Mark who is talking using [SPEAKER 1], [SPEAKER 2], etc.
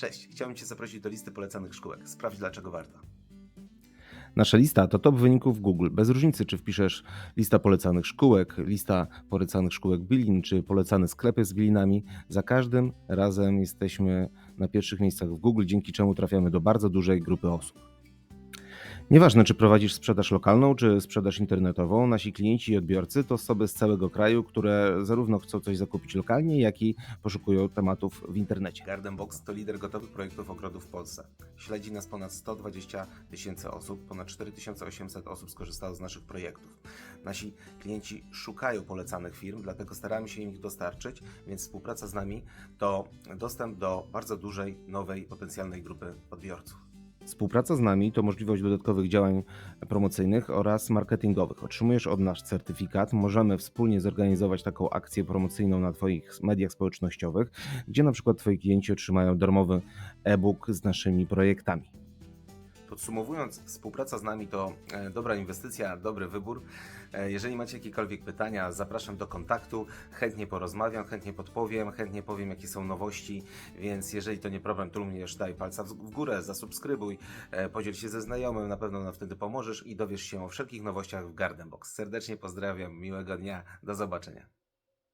[SPEAKER 1] Cześć, chciałbym Cię zaprosić do listy polecanych szkółek. Sprawdź dlaczego warto.
[SPEAKER 2] Nasza lista to top wyników Google. Bez różnicy, czy wpiszesz lista polecanych szkółek, lista polecanych szkółek Bilin, czy polecane sklepy z Bilinami, za każdym razem jesteśmy na pierwszych miejscach w Google, dzięki czemu trafiamy do bardzo dużej grupy osób. Nieważne, czy prowadzisz sprzedaż lokalną, czy sprzedaż internetową, nasi klienci i odbiorcy to osoby z całego kraju, które zarówno chcą coś zakupić lokalnie, jak i poszukują tematów w internecie.
[SPEAKER 1] Garden Box to lider gotowych projektów ogrodów w Polsce. Śledzi nas ponad 120 tysięcy osób, ponad 4800 osób skorzystało z naszych projektów. Nasi klienci szukają polecanych firm, dlatego staramy się im ich dostarczyć, więc współpraca z nami to dostęp do bardzo dużej, nowej, potencjalnej grupy odbiorców.
[SPEAKER 2] Współpraca z nami to możliwość dodatkowych działań promocyjnych oraz marketingowych. Otrzymujesz od nas certyfikat, możemy wspólnie zorganizować taką akcję promocyjną na Twoich mediach społecznościowych, gdzie na przykład Twoi klienci otrzymają darmowy e-book z naszymi projektami.
[SPEAKER 1] Podsumowując, współpraca z nami to e, dobra inwestycja, dobry wybór. E, Jeżeli macie jakiekolwiek pytania, zapraszam do kontaktu. Chętnie porozmawiam, chętnie podpowiem, chętnie powiem, jakie są nowości. Więc jeżeli to nie problem, to również daj palca w górę, zasubskrybuj, e, podziel się ze znajomym, na pewno nam wtedy pomożesz i dowiesz się o wszelkich nowościach w Garden Box. Serdecznie pozdrawiam, miłego dnia, do zobaczenia.